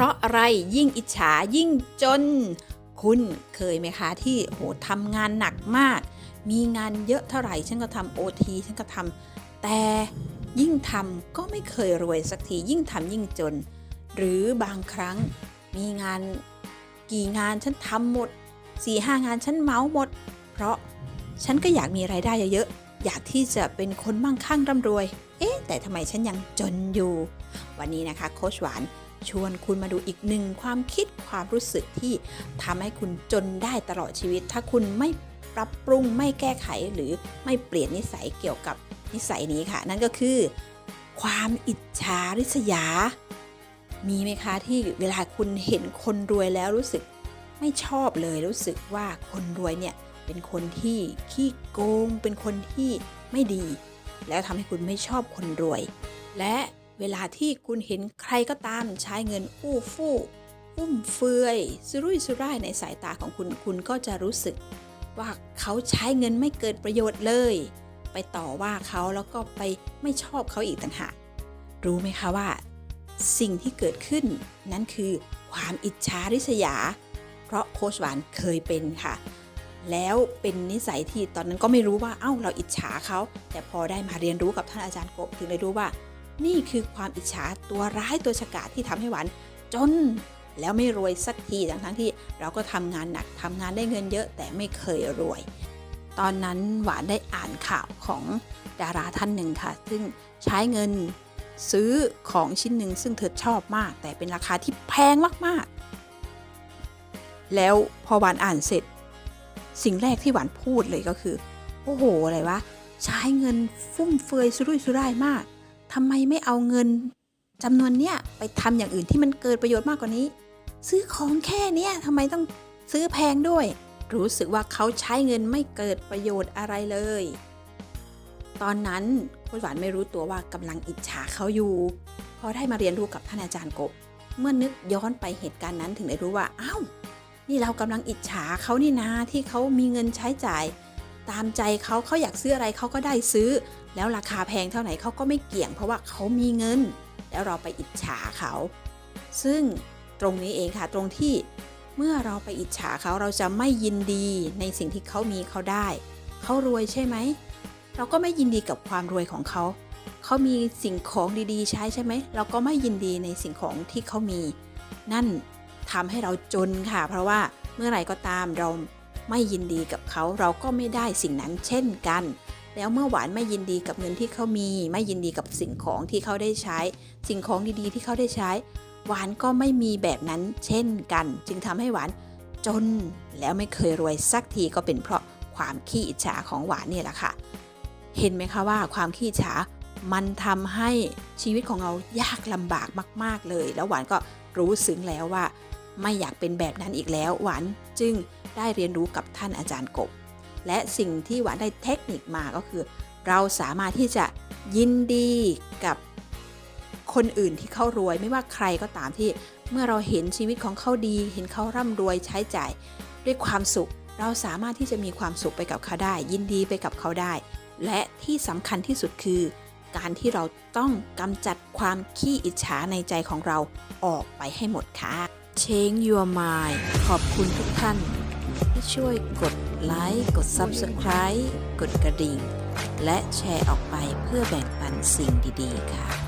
พราะอะไรยิ่งอิจฉายิ่งจน คุณเคยไหมคะที่โหทำงานหนักมาก มีงานเยอะเท่าไหร่ฉันก็ทำโอทีฉันก็ทำแต่ยิ่งทำก็ไม่เคยรวยสักทียิ่งทำยิ่งจน หรือบางครั้งมีงานกี่งานฉันทำหมด4ี่ห้างานฉันเมาหมด เพราะฉันก็อยากมีรายได้เยอะๆอยากที่จะเป็นคนมั่งคั่งร่ำรวย เอ๊ะแต่ทำไมฉันยังจนอยู่ วันนี้นะคะโคชหวาน ชวนคุณมาดูอีกหนึ่งความคิดความรู้สึกที่ทำให้คุณจนได้ตลอดชีวิต ถ้าคุณไม่ปรับปรุงไม่แก้ไขหรือไม่เปลี่ยนนิสัยเกี่ยวกับนิสัยนี้ค่ะ นั่นก็คือ ความอิจฉาริษยา มีไหมคะที่เวลาคุณเห็นคนรวยแล้วรู้สึกไม่ชอบเลยรู้สึกว่าคนรวยเนี่ยเป็นคนที่ขี้โกง เป็นคนที่ไม่ดี แล้วทำให้คุณไม่ชอบคนรวย และ เวลาที่คุณเห็นใครก็ตามใช้เงินอู้ฟู่ฟุ่มเฟือยสุรุ่ยสุร่ายในสายตาของคุณคุณก็จะรู้สึก ว่าเขาใช้เงินไม่เกิดประโยชน์เลย ไปต่อว่าเขาแล้วก็ไปไม่ชอบเขาอีกต่างหากรู้ไหมคะว่า สิ่งที่เกิดขึ้น นั้นคือความอิจฉาริษยา เพราะโคชหวานเคยเป็นค่ะ แล้วเป็นนิสัยที่ตอนนั้นก็ไม่รู้ว่าเอ้าเราอิจฉาเขา แต่พอได้มาเรียนรู้กับท่านอาจารย์กบถึงได้รู้ว่า นี่คือความอิจฉาตัวร้ายตัวฉกาจที่ทำให้หวานจนแล้วไม่รวยสักทีทั้งทั้งที่เราก็ทำงานหนักทำงานได้เงินเยอะแต่ไม่เคยรวย ตอนนั้นหวานได้อ่านข่าวของดาราท่านหนึ่งค่ะ ซึ่งใช้เงินซื้อของชิ้นหนึ่งซึ่งเธอชอบมาก แต่เป็นราคาที่แพงมากๆ แล้วพอหวานอ่านเสร็จ สิ่งแรกที่หวานพูดเลยก็คือ โอ้โหอะไรวะใช้เงินฟุ่มเฟือยสุรุ่ยสุร่ายมาก ทำไมไม่เอาเงินจำนวนเนี้ยไปทำอย่างอื่นที่มันเกิดประโยชน์มากกว่านี้ ซื้อของแค่เนี้ยทำไมต้องซื้อแพงด้วย รู้สึกว่าเขาใช้เงินไม่เกิดประโยชน์อะไรเลย ตอนนั้นคุณหวานไม่รู้ตัวว่ากำลังอิจฉาเขาอยู่ พอได้มาเรียนรู้กับท่านอาจารย์กบ เมื่อนึกย้อนไปเหตุการณ์นั้นถึงได้รู้ว่าอ้าวนี่เรากำลังอิจฉาเขานี่นาที่เขามีเงินใช้จ่าย ตามใจเขาเขาอยากซื้ออะไรเขาก็ได้ซื้อ แล้วราคาแพงเท่าไหร่เขาก็ไม่เกี่ยง เพราะว่าเขามีเงิน แล้วเราไปอิจฉาเขา ซึ่งตรงนี้เองค่ะตรงที่เมื่อเราไปอิจฉาเขาเราจะไม่ยินดีในสิ่งที่เขามีเขาได้ เขารวยใช่ไหม เราก็ไม่ยินดีกับความรวยของเขา เขามีสิ่งของดีๆ ใช้ใช่ไหม เราก็ไม่ยินดีในสิ่งของที่เขามี นั่นทำให้เราจนค่ะ เพราะว่าเมื่อไหร่ก็ตามเราไม่ยินดีกับเขาเราก็ไม่ได้สิ่งนั้นเช่นกัน แล้วเมื่อหวานไม่ยินดีกับเงินที่เขามี ไม่ยินดีกับสิ่งของที่เขาได้ใช้ สิ่งของดีๆ ที่เขาได้ใช้ หวานก็ไม่มีแบบนั้นเช่นกัน จึงทำให้หวานจนแล้วไม่เคยรวยสักทีก็เป็นเพราะความขี้อิจฉาของหวานเนี่ยแหละค่ะ เห็นไหมคะว่าความขี้อิจฉามันทำให้ชีวิตของเรายากลำบากมาก ๆเลย แล้วหวานก็รู้ซึ้งแล้วว่า ไม่อยากเป็นแบบนั้นอีกแล้ว หวานจึงได้เรียนรู้กับท่านอาจารย์กบ และสิ่งที่หวานได้เทคนิคมาก็คือ เราสามารถที่จะยินดีกับคนอื่นที่เขารวยไม่ว่าใครก็ตามที่เมื่อเราเห็นชีวิตของเขาดี เห็นเขาร่ำรวยใช้จ่ายด้วยความสุข เราสามารถที่จะมีความสุขไปกับเขาได้ ยินดีไปกับเขาได้ และที่สำคัญที่สุดคือ การที่เราต้องกำจัดความขี้อิจฉาในใจของเราออกไปให้หมดค่ะ Change Your Mind ขอบคุณทุกท่าน ที่ช่วยกด ดไลค์ กด Subscribe กดกระดิ่ง และแชร์ออกไปเพื่อแบ่งปันสิ่งดี ๆ ค่ะ